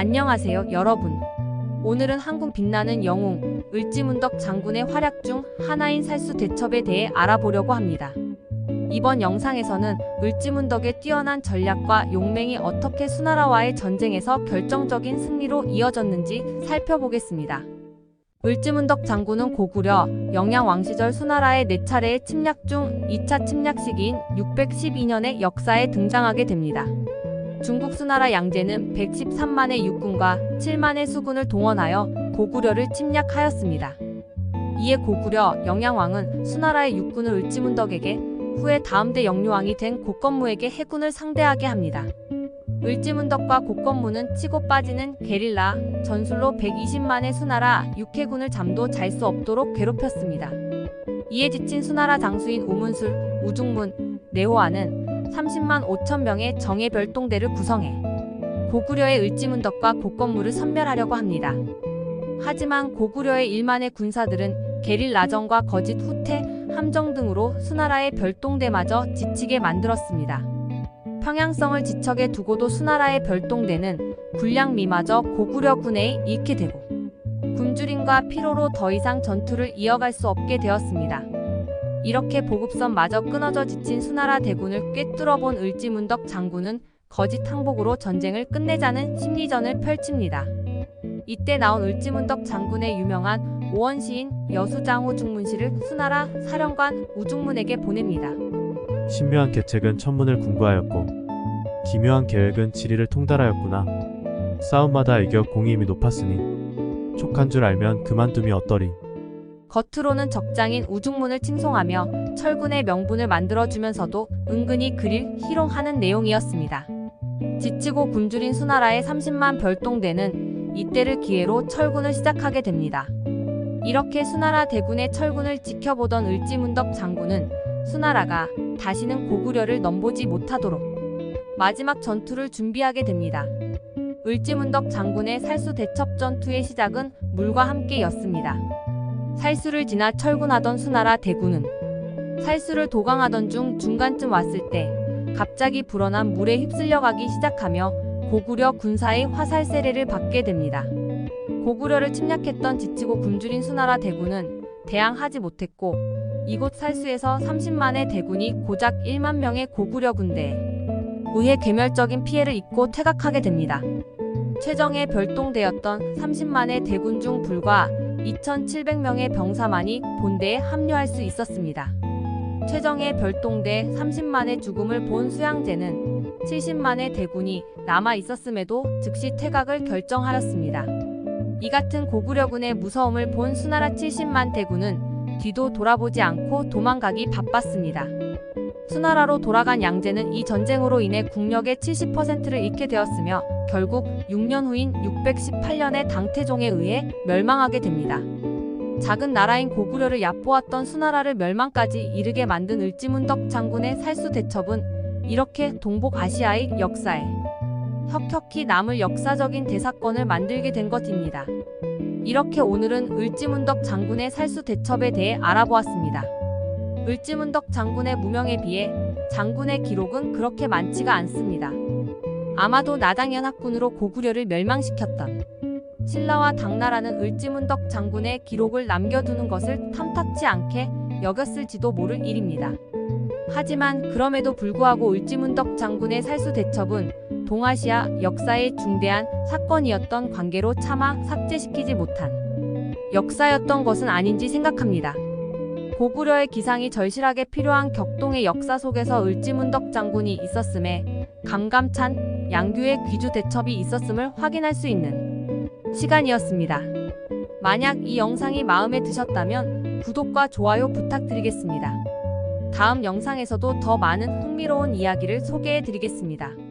안녕하세요, 여러분. 오늘은 한국 빛나는 영웅 을지문덕 장군의 활약 중 하나인 살수 대첩에 대해 알아보려고 합니다. 이번 영상에서는 을지문덕의 뛰어난 전략과 용맹이 어떻게 수나라와의 전쟁에서 결정적인 승리로 이어졌는지 살펴보겠습니다. 을지문덕 장군은 고구려 영양왕 시절 수나라의 네 차례의 침략 중 2차 침략 시기인 612년의 역사에 등장하게 됩니다. 중국 수나라 양제는 113만의 육군과 7만의 수군을 동원하여 고구려를 침략하였습니다. 이에 고구려 영양왕은 수나라의 육군을 을지문덕에게 후에 다음 대 영유왕이 된 고건무에게 해군을 상대하게 합니다. 을지문덕과 고건무는 치고 빠지는 게릴라 전술로 120만의 수나라 육해군을 잠도 잘 수 없도록 괴롭혔습니다. 이에 지친 수나라 장수인 우문술, 우중문, 네호아는 30만 5천 명의 정예 별동대를 구성해 고구려의 을지문덕과 고건무를 섬멸하려고 합니다. 하지만 고구려의 1만의 군사들은 게릴라전과 거짓 후퇴, 함정 등으로 수나라의 별동대마저 지치게 만들었습니다. 평양성을 지척에 두고도 수나라의 별동대는 군량미마저 고구려 군에 잃게 되고 굶주림과 피로로 더 이상 전투를 이어갈 수 없게 되었습니다. 이렇게 보급선마저 끊어져 지친 수나라 대군을 꿰뚫어본 을지문덕 장군은 거짓 항복으로 전쟁을 끝내자는 심리전을 펼칩니다. 이때 나온 을지문덕 장군의 유명한 오원시인 여수장호 중문시를 수나라 사령관 우중문에게 보냅니다. 신묘한 계책은 천문을 궁구하였고 기묘한 계획은 지리를 통달하였구나. 싸움마다 이겨 공임이 높았으니 촉한 줄 알면 그만둠이 어떠리. 겉으로는 적장인 우중문을 칭송하며 철군의 명분을 만들어주면서도 은근히 그릴 희롱하는 내용이었습니다. 지치고 굶주린 수나라의 30만 별동대는 이때를 기회로 철군을 시작하게 됩니다. 이렇게 수나라 대군의 철군을 지켜보던 을지문덕 장군은 수나라가 다시는 고구려를 넘보지 못하도록 마지막 전투를 준비하게 됩니다. 을지문덕 장군의 살수 대첩 전투의 시작은 물과 함께였습니다. 살수를 지나 철군하던 수나라 대군은 살수를 도강하던 중 중간쯤 왔을 때 갑자기 불어난 물에 휩쓸려가기 시작하며 고구려 군사의 화살 세례를 받게 됩니다. 고구려를 침략했던 지치고 굶주린 수나라 대군은 대항하지 못했고 이곳 살수에서 30만의 대군이 고작 1만 명의 고구려 군대에 의해 괴멸적인 피해를 입고 퇴각하게 됩니다. 최정의 별동대였던 30만의 대군 중 불과 2,700명의 병사만이 본대에 합류할 수 있었습니다. 최정의 별동대 30만의 죽음을 본 수양제는 70만의 대군이 남아 있었음에도 즉시 퇴각을 결정하였습니다. 이 같은 고구려군의 무서움을 본 수나라 70만 대군은 뒤도 돌아보지 않고 도망가기 바빴습니다. 수나라로 돌아간 양제는 이 전쟁으로 인해 국력의 70%를 잃게 되었으며 결국 6년 후인 618년의 당태종에 의해 멸망하게 됩니다. 작은 나라인 고구려를 얕보았던 수나라를 멸망까지 이르게 만든 을지문덕 장군의 살수 대첩은 이렇게 동북 아시아의 역사에 혁혁히 남을 역사적인 대사건을 만들게 된 것입니다. 이렇게 오늘은 을지문덕 장군의 살수 대첩에 대해 알아보았습니다. 을지문덕 장군의 무명에 비해 장군의 기록은 그렇게 많지가 않습니다. 아마도 나당연 학군으로 고구려를 멸망시켰던 신라와 당나라는 을지문덕 장군의 기록을 남겨두는 것을 탐탁치 않게 여겼을지도 모를 일입니다. 하지만 그럼에도 불구하고 을지문덕 장군의 살수 대첩은 동아시아 역사의 중대한 사건이었던 관계로 차마 삭제시키지 못한 역사였던 것은 아닌지 생각합니다. 고구려의 기상이 절실하게 필요한 격동의 역사 속에서 을지문덕 장군이 있었음에 감감찬 양규의 귀주 대첩이 있었음을 확인할 수 있는 시간이었습니다. 만약 이 영상이 마음에 드셨다면 구독과 좋아요 부탁드리겠습니다. 다음 영상에서도 더 많은 흥미로운 이야기를 소개해 드리겠습니다.